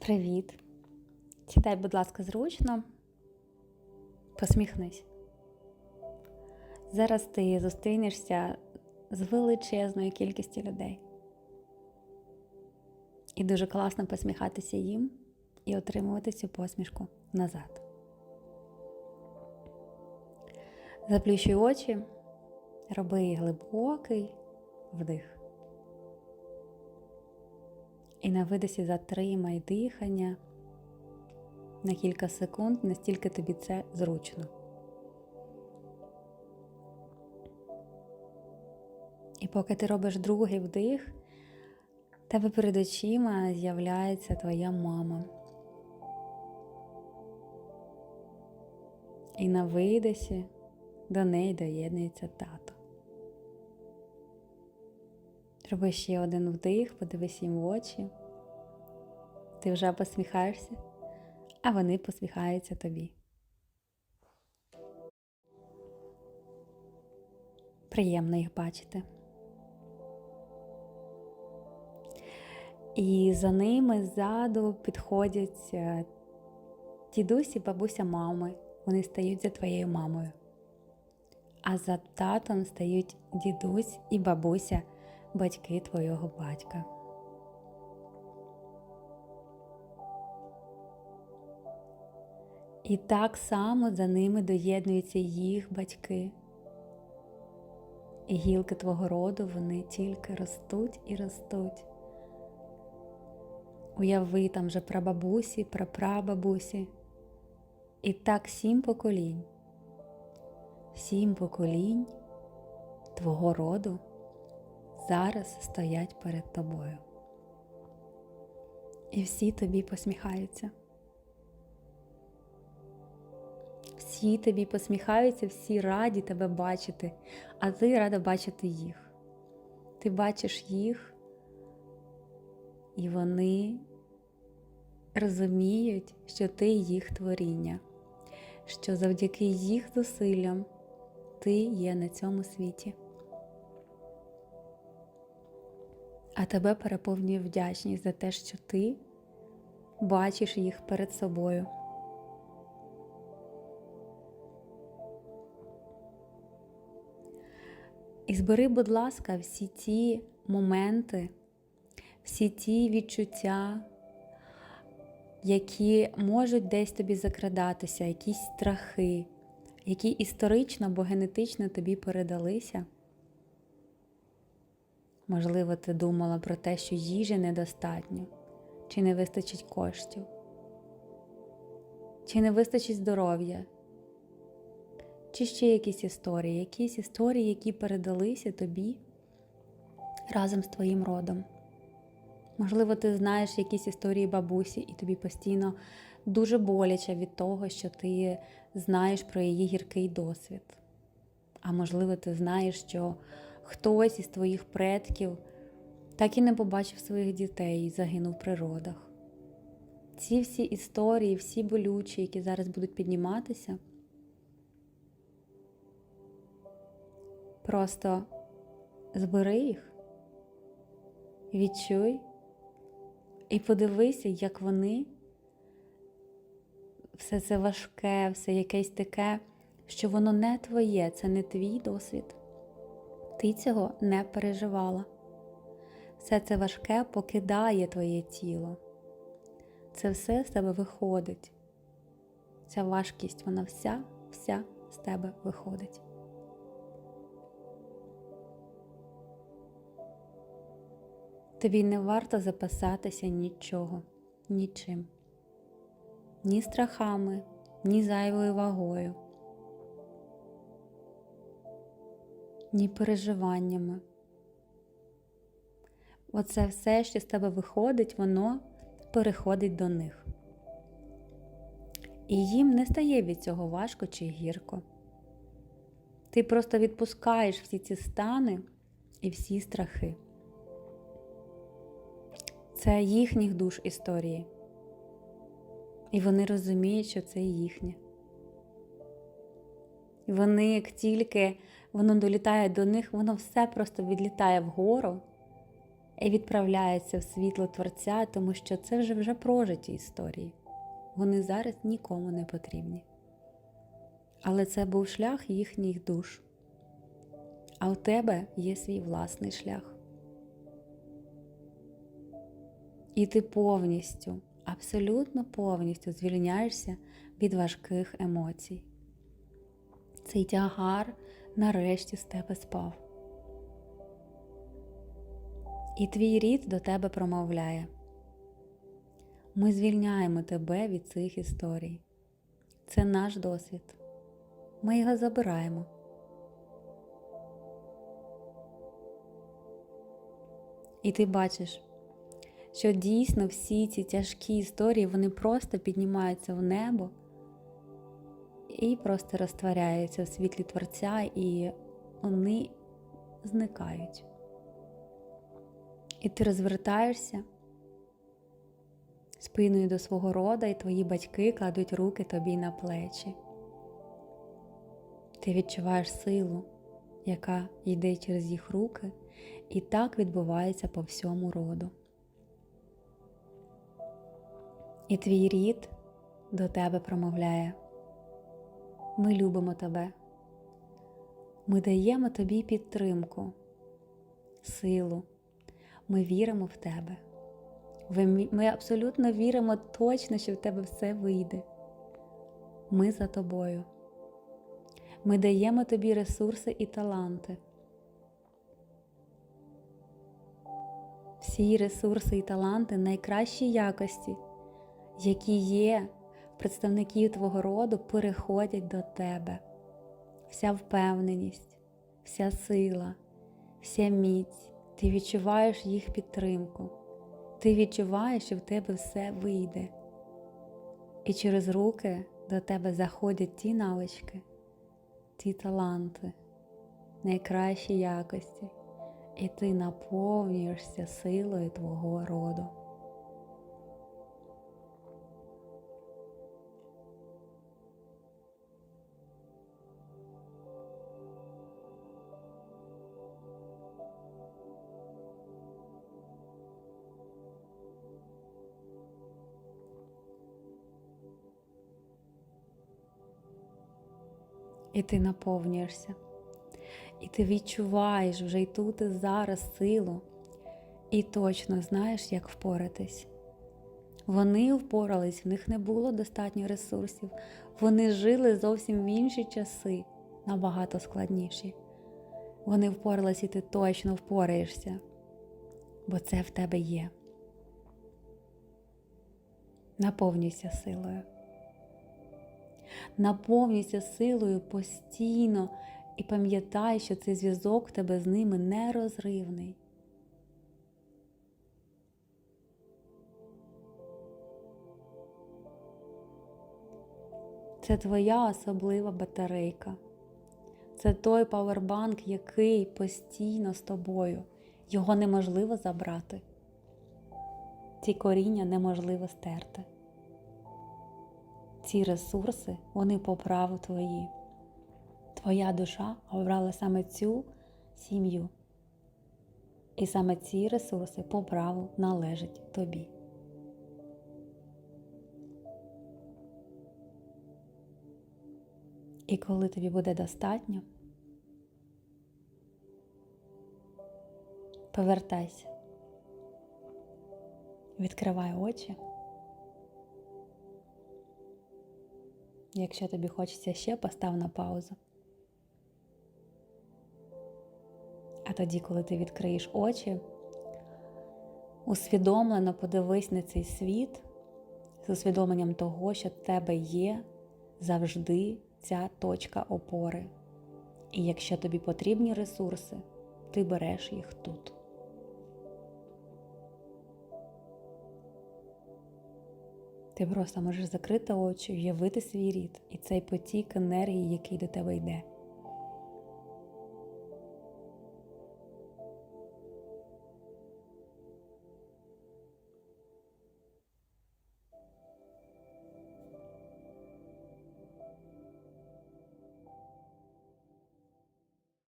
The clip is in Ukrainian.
Привіт. Сідай, будь ласка, зручно. Посміхнись. Зараз ти зустрінешся з величезною кількістю людей. І дуже класно посміхатися їм і отримувати цю посмішку назад. Заплющуй очі, роби глибокий вдих. І на видосі затримай дихання на кілька секунд, настільки тобі це зручно. І поки ти робиш другий вдих, тебе перед очима з'являється твоя мама. І на видосі до неї доєднується тато. Роби ще один вдих, подивись їм в очі. Ти вже посміхаєшся, а вони посміхаються тобі. Приємно їх бачити. І за ними ззаду підходять е, і бабуся мами. Вони стають за твоєю мамою. А за татом стають дідусь і бабуся, батьки твого батька. І так само за ними доєднуються їх батьки. І гілки твого роду вони тільки ростуть і ростуть. Уяви там же прабабусі, прапрабабусі. І так сім поколінь. Сім поколінь твого роду зараз стоять перед тобою. І всі тобі посміхаються. Всі тобі посміхаються, всі раді тебе бачити, а ти рада бачити їх. Ти бачиш їх, і вони розуміють, що ти їх творіння, що завдяки їх зусиллям ти є на цьому світі. А тебе переповнює вдячність за те, що ти бачиш їх перед собою. І збери, будь ласка, всі ті моменти, всі ті відчуття, які можуть десь тобі закрадатися, якісь страхи, які історично або генетично тобі передалися. Можливо, ти думала про те, що їжі недостатньо, чи не вистачить коштів, чи не вистачить здоров'я, чи ще якісь історії, якісь історії, які передалися тобі разом з твоїм родом. Можливо, ти знаєш якісь історії бабусі, і тобі постійно дуже боляче від того, що ти знаєш про її гіркий досвід. А можливо, ти знаєш, що хтось із твоїх предків так і не побачив своїх дітей і загинув в природах. Ці всі історії, всі болючі, які зараз будуть підніматися, просто збери їх, відчуй і подивися, як вони все це важке, все якесь таке, що воно не твоє, це не твій досвід. Ти цього не переживала. Все це важке покидає твоє тіло. Це все з тебе виходить. Ця важкість, вона вся, вся з тебе виходить. Тобі не варто запасатися нічого, нічим, ні страхами, ні зайвою вагою, ні переживаннями. Оце все, що з тебе виходить, воно переходить до них. І їм не стає від цього важко чи гірко. Ти просто відпускаєш всі ці стани і всі страхи. Це їхніх душ історії. І вони розуміють, що це їхнє. Вони, як тільки воно долітає до них, воно все просто відлітає вгору і відправляються в світло Творця, тому що це вже вже прожиті історії. Вони зараз нікому не потрібні. Але це був шлях їхніх душ. А у тебе є свій власний шлях. І ти повністю, абсолютно повністю звільняєшся від важких емоцій. Цей тягар нарешті з тебе спав. І твій рід до тебе промовляє. Ми звільняємо тебе від цих історій. Це наш досвід. Ми його забираємо. І ти бачиш, що дійсно всі ці тяжкі історії вони просто піднімаються в небо і просто розтворяються в світлі Творця, і вони зникають. І ти розвертаєшся спиною до свого рода, і твої батьки кладуть руки тобі на плечі. Ти відчуваєш силу, яка йде через їх руки, і так відбувається по всьому роду. І твій рід до тебе промовляє. Ми любимо тебе. Ми даємо тобі підтримку, силу. Ми віримо в тебе. Ми абсолютно віримо точно, що в тебе все вийде. Ми за тобою. Ми даємо тобі ресурси і таланти. Всі ресурси і таланти найкращі якості, які є представників твого роду, переходять до тебе. Вся впевненість, вся сила, вся міць. Ти відчуваєш їх підтримку. Ти відчуваєш, що в тебе все вийде. І через руки до тебе заходять ті навички, ті таланти, найкращі якості, і ти наповнюєшся силою твого роду. І ти наповнюєшся. І ти відчуваєш вже й тут і зараз силу, і точно знаєш, як впоратись. Вони впорались, в них не було достатньо ресурсів, вони жили зовсім в інші часи, набагато складніші. Вони впорались, і ти точно впораєшся, бо це в тебе є. Наповнюйся силою. Наповнюйся силою постійно і пам'ятай, що цей зв'язок тебе з ними нерозривний. Це твоя особлива батарейка. Це той павербанк, який постійно з тобою. Його неможливо забрати. Ці коріння неможливо стерти. Ці ресурси, вони по праву твої. Твоя душа обрала саме цю сім'ю. І саме ці ресурси по праву належать тобі. І коли тобі буде достатньо, повертайся, відкривай очі. Якщо тобі хочеться ще, постав на паузу. А тоді, коли ти відкриєш очі, усвідомлено подивись на цей світ з усвідомленням того, що в тебе є завжди ця точка опори. І якщо тобі потрібні ресурси, ти береш їх тут. Ти просто можеш закрити очі, уявити свій рід і цей потік енергії, який до тебе йде.